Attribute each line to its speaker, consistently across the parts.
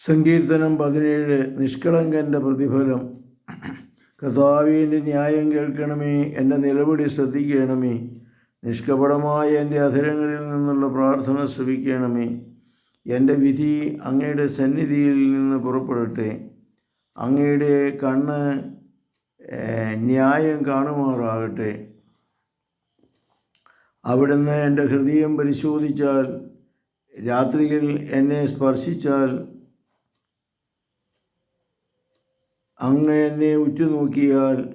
Speaker 1: സങ്കീർത്തനം പതിനേഴ് നിഷ്കളങ്കന്റെ പ്രതിഫലം. കർത്താവിന്റെ ന്യായം കേൾക്കണമേ എന്റെ നിലവിളി ശ്രദ്ധിക്കണമേ നിഷ്കപടമായ എന്റെ അധരങ്ങളിൽ നിന്നുള്ള പ്രാർത്ഥന ശ്രവിക്കണമേ എന്റെ വിധി അങ്ങയുടെ സന്നിധിയിൽ നിന്ന് പുറപ്പെടട്ടെ അങ്ങയുടെ കണ്ണ് ന്യായം കാണുമാറാകട്ടെ. അവിടുന്ന് എന്റെ ഹൃദയം പരിശോധിച്ചാൽ രാത്രിയിൽ എന്നെ സ്പർശിച്ചാൽ അങ്ങ് എന്നെ ഉറ്റുനോക്കിയാൽ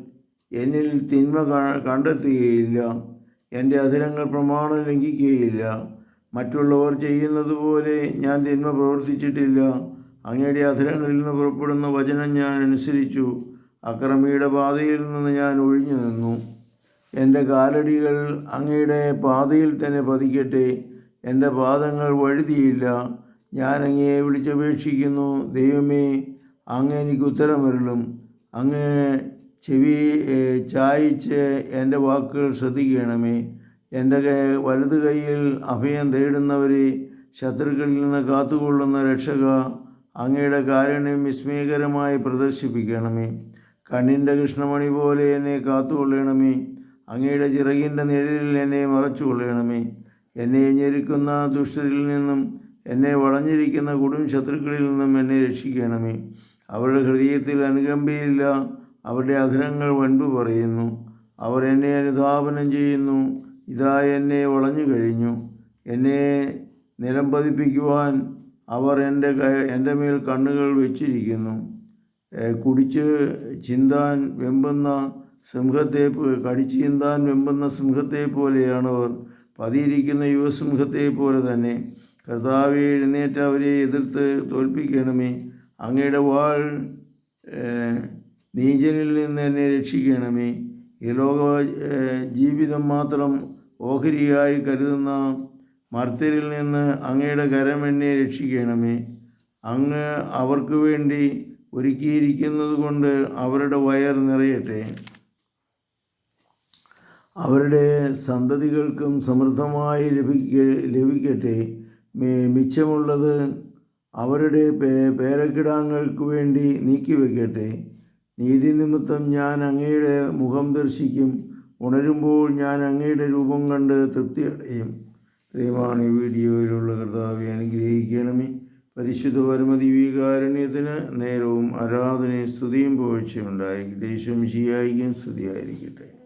Speaker 1: എന്നിൽ തിന്മ കണ്ടെത്തുകയില്ല. എന്റെ അധരങ്ങൾ പ്രമാണം ലംഘിക്കുകയില്ല. മറ്റുള്ളവർ ചെയ്യുന്നത് പോലെ ഞാൻ തിന്മ പ്രവർത്തിച്ചിട്ടില്ല. അങ്ങയുടെ അധരങ്ങളിൽ നിന്ന് പുറപ്പെടുന്ന വചനം ഞാൻ അനുസരിച്ചു. അക്രമിയുടെ പാതയിൽ നിന്ന് ഞാൻ ഒഴിഞ്ഞു നിന്നു. എന്റെ കാലടികൾ അങ്ങയുടെ പാതയിൽ തന്നെ പതിക്കട്ടെ. എന്റെ പാദങ്ങൾ വഴുതിയില്ല. ഞാൻ അങ്ങയെ വിളിച്ചപേക്ഷിക്കുന്നു. ദൈവമേ അങ്ങ് എനിക്ക് ഉത്തരമരുളും അങ്ങ് ചെവി ചായിച്ച് എന്റെ വാക്കുകൾ ശ്രദ്ധിക്കണമേ. എന്റെ വലതു കൈയിൽ അഭയം തേടുന്നവരെ ശത്രുക്കളിൽ നിന്ന് കാത്തുകൊള്ളുന്ന രക്ഷക അങ്ങയുടെ കാരുണ്യം വിസ്മയകരമായി പ്രദർശിപ്പിക്കണമേ. കണ്ണിന്റെ കൃഷ്ണമണി പോലെ എന്നെ കാത്തുകൊള്ളണമേ. അങ്ങയുടെ ചിറകിന്റെ നിഴലിൽ എന്നെ മറച്ചു കൊള്ളണമേ എന്നെ ഞെരുക്കുന്ന ദുഷ്ടരിൽ നിന്നും എന്നെ വളഞ്ഞിരിക്കുന്ന കൊടും ശത്രുക്കളിൽ നിന്നും എന്നെ രക്ഷിക്കണമേ. അവരുടെ ഹൃദയത്തിൽ അനുകമ്പയില്ല. അവരുടെ അധരങ്ങൾ വൻപ് പറയുന്നു. അവർ എന്നെ അനുധാപനം ചെയ്യുന്നു. ഇതാ എന്നെ വളഞ്ഞു കഴിഞ്ഞു. എന്നെ നിലം പതിപ്പിക്കുവാൻ അവർ എന്റെ എന്റെ മേൽ കണ്ണുകൾ വെച്ചിരിക്കുന്നു. കുടിച്ച് ചിന്താൻ വെമ്പുന്ന സിംഹത്തെ കടിച്ച് ചിന്താൻ വെമ്പുന്ന സിംഹത്തെ പോലെയാണവർ പതിയിരിക്കുന്ന യുവസിംഹത്തെ പോലെ തന്നെ. കർത്താവെ എഴുന്നേറ്റ് അവരെ എതിർത്ത് തോൽപ്പിക്കണമേ. അങ്ങയുടെ വാൾ നീചനിൽ നിന്ന് എന്നെ രക്ഷിക്കണമേ. ഈ ലോക ജീവിതം മാത്രം ഓഹരിയായി കരുതുന്ന മർത്യരിൽ നിന്ന് അങ്ങയുടെ കരം എന്നെ രക്ഷിക്കണമേ. അങ്ങ് അവർക്ക് വേണ്ടി ഒരുക്കിയിരിക്കുന്നത് കൊണ്ട് അവരുടെ വയർ നിറയട്ടെ. അവരുടെ സന്തതികൾക്കും സമൃദ്ധമായി ലഭിക്ക ലഭിക്കട്ടെ. മിച്ചമുള്ളത് അവരുടെ പേ പേരക്കിടാങ്ങൾക്ക് വേണ്ടി നീക്കിവെക്കട്ടെ നീതി നിമിത്തം ഞാൻ അങ്ങയുടെ മുഖം ദർശിക്കും. ഉണരുമ്പോൾ ഞാൻ അങ്ങയുടെ രൂപം കണ്ട് തൃപ്തി അടയും. ഇത്രയുമാണ് ഈ വീഡിയോയിലുള്ള കർത്താവെ അനുഗ്രഹിക്കണമേ. പരിശുദ്ധ പരമദിവീകാരുണ്യത്തിന് നേരവും ആരാധനയും സ്തുതിയും പോഴ്ചയുണ്ടായിരിക്കട്ടെ ഈശ്വം ശിയായിരിക്കും സ്തുതിയായിരിക്കട്ടെ.